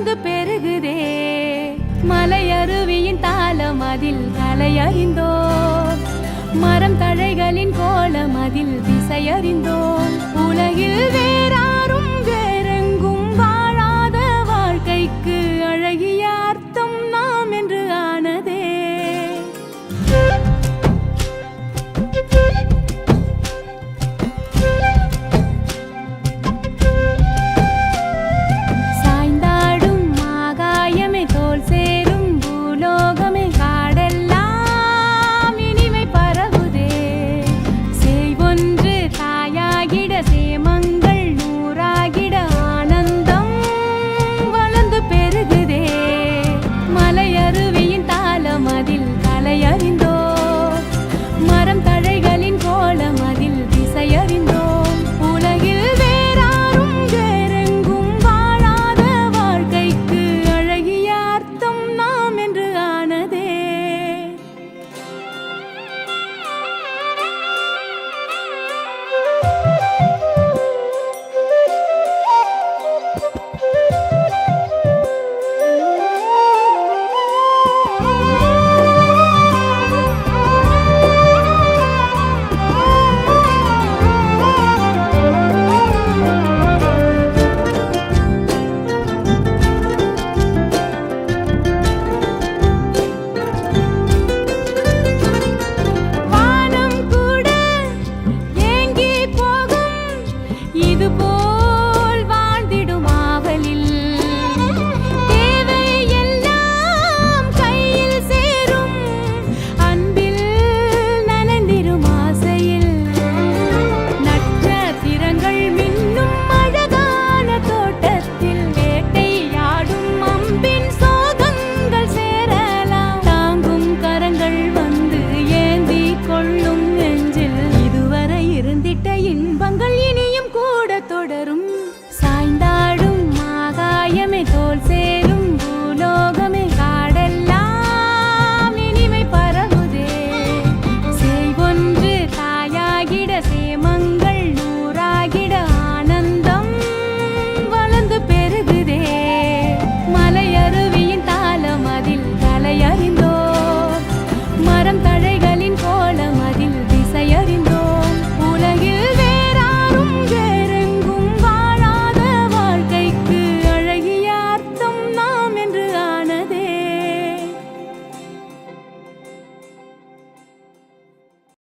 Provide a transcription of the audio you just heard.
வளர்ந்து பெருகுதே. மலையருவியின் தாளம் அதில் கலையறிந்தோ மரம் தழைகளின் கோலம் அதில் திசையறிந்தோம் தொடரும்